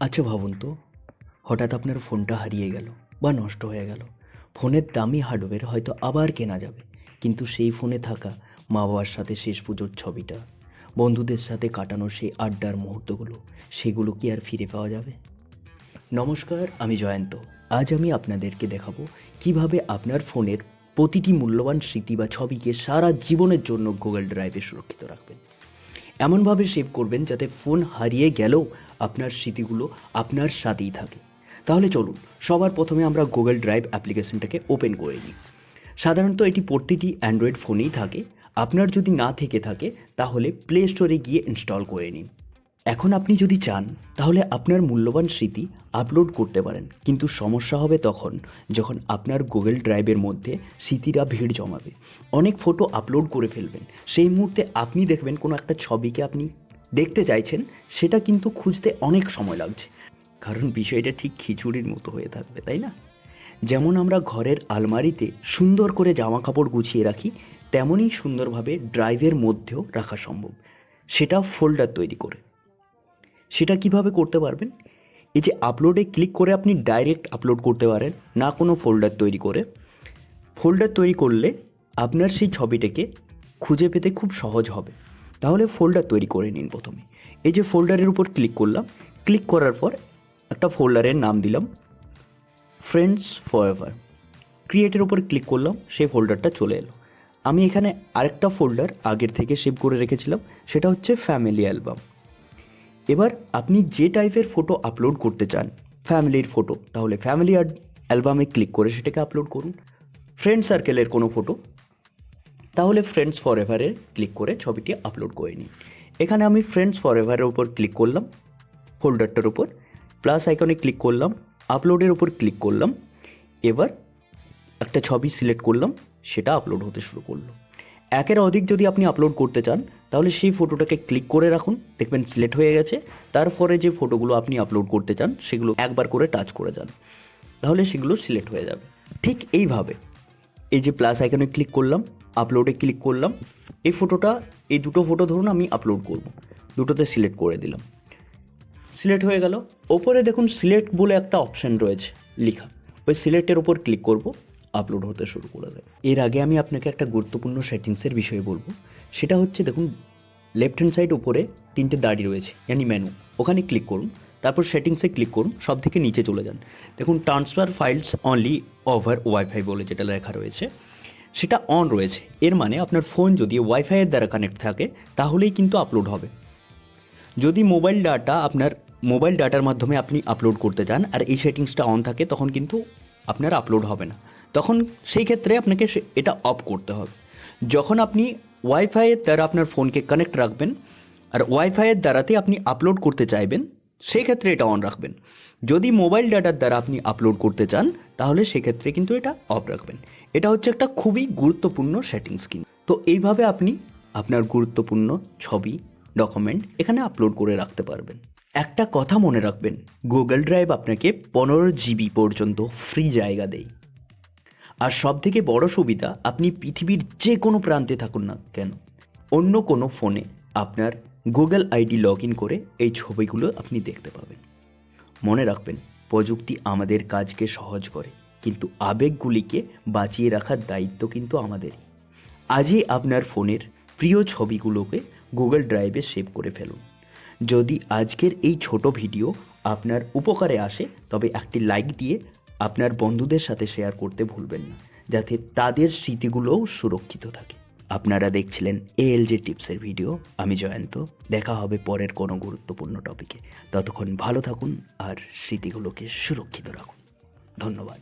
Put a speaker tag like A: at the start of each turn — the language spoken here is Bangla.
A: আচ্ছা ভাবুন তো, হঠাৎ আপনার ফোনটা হারিয়ে গেল বা নষ্ট হয়ে গেল। ফোনের দামি হার্ডওয়্যার হয়তো আবার কেনা যাবে, কিন্তু সেই ফোনে থাকা মা বাবার সাথে শেষ পুজোর ছবিটা, বন্ধুদের সাথে কাটানোর সেই আড্ডার মুহূর্তগুলো, সেগুলো কি আর ফিরে পাওয়া যাবে? নমস্কার, আমি জয়ন্ত। আজ আমি আপনাদেরকে দেখাবো কীভাবে আপনার ফোনের প্রতিটি মূল্যবান স্মৃতি বা ছবিকে সারা জীবনের জন্য গুগল ড্রাইভে সুরক্ষিত রাখবেন। এমনভাবে সেভ করবেন যাতে ফোন হারিয়ে গেলেও আপনার স্মৃতিগুলো আপনার সাথেই থাকে। তাহলে চলুন, সবার প্রথমে আমরা গুগল ড্রাইভ অ্যাপ্লিকেশনটাকে ওপেন করে নিই। সাধারণত এটি প্রতিটি অ্যান্ড্রয়েড ফোনেই থাকে। আপনার যদি না থেকে থাকে, তাহলে প্লে স্টোরে গিয়ে ইনস্টল করে নিন। এখন আপনি যদি চান, তাহলে আপনার মূল্যবান স্মৃতি আপলোড করতে পারেন। কিন্তু সমস্যা হবে তখন, যখন আপনার গুগল ড্রাইভের মধ্যে স্মৃতিরা ভিড় জমাবে। অনেক ফটো আপলোড করে ফেলবেন। সেই মুহূর্তে আপনি দেখবেন কোনো একটা ছবিকে আপনি দেখতে চাইছেন, সেটা কিন্তু খুঁজতে অনেক সময় লাগছে। কারণ বিষয়টা ঠিক খিচুড়ির মতো হয়ে থাকবে, তাই না? যেমন আমরা ঘরের আলমারিতে সুন্দর করে জামা কাপড় গুছিয়ে রাখি তেমনই সুন্দরভাবে ড্রাইভের মধ্যেও রাখা সম্ভব। সেটা ফোল্ডার তৈরি করে। সেটা কীভাবে করতে পারবেন? এই যে আপলোডে ক্লিক করে আপনি ডাইরেক্ট আপলোড করতে পারেন, না কোনো ফোল্ডার তৈরি করে। ফোল্ডার তৈরি করলে আপনার সেই ছবিটাকে খুঁজে পেতে খুব সহজ হবে। তাহলে ফোল্ডার তৈরি করে নিন প্রথমে। এই যে ফোল্ডারের উপর ক্লিক করলাম ক্লিক করার পর একটা ফোল্ডারের নাম দিলাম ফ্রেন্ডস ফরএভার ক্রিয়েটের উপর ক্লিক করলাম, সেই ফোল্ডারটা চলে এলো। আমি এখানে আরেকটা ফোল্ডার আগের থেকে সেভ করে রেখেছিলাম, সেটা হচ্ছে ফ্যামিলি অ্যালবাম এবার আপনি যে টাইপের ফটো আপলোড করতে চান ফ্যামিলির ফটো তাহলে ফ্যামিলি অ্যালবামে ক্লিক করে সেটাকে আপলোড করুন। ফ্রেন্ড সার্কেলের কোনো ফটো তাহলে ফ্রেন্ডস ফর এভারে ক্লিক করে ছবিটি আপলোড করে নিন। এখানে আমি ফ্রেন্ডস ফর এভারের উপর ক্লিক করলাম ফোল্ডারটার উপর প্লাস আইকনে ক্লিক করলাম আপলোডের উপর ক্লিক করলাম, এবার একটা ছবি সিলেক্ট করলাম, সেটা আপলোড হতে শুরু করল। একের অধিক যদি আপনি আপলোড করতে চান, তাহলে সেই ফটোটাকে ক্লিক করে রাখুন, দেখবেন সিলেক্ট হয়ে গেছে। তারপরে যে ফটোগুলো আপনি আপলোড করতে চান, সেগুলো একবার করে টাচ করে যান, তাহলে সেগুলো সিলেক্ট হয়ে যাবে। ঠিক এইভাবে এই যে প্লাস আইকনে ক্লিক করলাম আপলোডে ক্লিক করলাম, এই ফটোটা এই দুটো ফটো ধরুন আমি আপলোড করব। দুটোতে সিলেক্ট করে দিলাম। সিলেক্ট হয়ে গেল। ওপরে দেখুন সিলেক্ট বলে একটা অপশান রয়েছে লেখা। ওই সিলেক্টের ওপর ক্লিক করব আপলোড হতে শুরু করে দেবে। এর আগে আমি আপনাকে একটা গুরুত্বপূর্ণ সেটিংসের বিষয়ে বলব। সেটা হচ্ছে দেখুন লেফট হ্যান্ড সাইড উপরে তিনটে দাড়ি রয়েছে ইয়ানি মেনু ওখানে ক্লিক করুন। তারপর সেটিংসে ক্লিক করুন, সব থেকে নিচে চলে যান। দেখুন transfer files only over wifi বলে যেটা লেখা রয়েছে, সেটা অন রয়েছে। এর মানে আপনার ফোন যদি ওয়াইফাইয়ের দ্বারা কানেক্ট থাকে, তাহলেই কিন্তু আপলোড হবে। যদি মোবাইল ডাটা আপনার মোবাইল ডাটার মাধ্যমে আপনি আপলোড করতে চান, আর এই সেটিংসটা অন থাকে, তখন কিন্তু আপনার আপলোড হবে না। তখন সেই ক্ষেত্রে আপনাকে এটা অফ করতে হবে। যখন আপনি ওয়াইফাইয়ের দ্বারা আপনার ফোনকে কানেক্ট রাখবেন, আর ওয়াইফাইয়ের দ্বারাতে আপনি আপলোড করতে চাইবেন সেই ক্ষেত্রে এটা অন রাখবেন। যদি মোবাইল ডাটার দ্বারা আপনি আপলোড করতে চান, তাহলে সেক্ষেত্রে কিন্তু এটা অফ রাখবেন। এটা হচ্ছে একটা খুবই গুরুত্বপূর্ণ সেটিংস কিন্তু তো এইভাবে আপনি আপনার গুরুত্বপূর্ণ ছবি ডকুমেন্ট এখানে আপলোড করে রাখতে পারবেন। একটা কথা মনে রাখবেন গুগল ড্রাইভ আপনাকে পনেরো জিবি পর্যন্ত ফ্রি জায়গা দেয়। আর সব থেকে বড় সুবিধা, আপনি পৃথিবীর যে কোনো প্রান্তে থাকুন না কেন, অন্য কোনো ফোনে আপনার গুগল আইডি লগ ইন করে এই ছবিগুলো আপনি দেখতে পাবেন। মনে রাখবেন, প্রযুক্তি আমাদের কাজকে সহজ করে, কিন্তু আবেগগুলিকে বাঁচিয়ে রাখার দায়িত্ব কিন্তু আমাদেরই। আজই আপনার ফোনের প্রিয় ছবিগুলোকে গুগল ড্রাইভে সেভ করে ফেলুন। যদি আজকের এই ছোট ভিডিও আপনার উপকারে আসে, তবে একটি লাইক দিয়ে আপনার বন্ধুদের সাথে শেয়ার করতে ভুলবেন না, যাতে তাদের স্মৃতিগুলোও সুরক্ষিত থাকে। আপনারা দেখছিলেন এএলজে টিপসের ভিডিও আমি জয়ন্ত। দেখা হবে পরের কোনো গুরুত্বপূর্ণ টপিকে ততক্ষণ ভালো থাকুন আর স্মৃতিগুলোকে সুরক্ষিত রাখুন। ধন্যবাদ।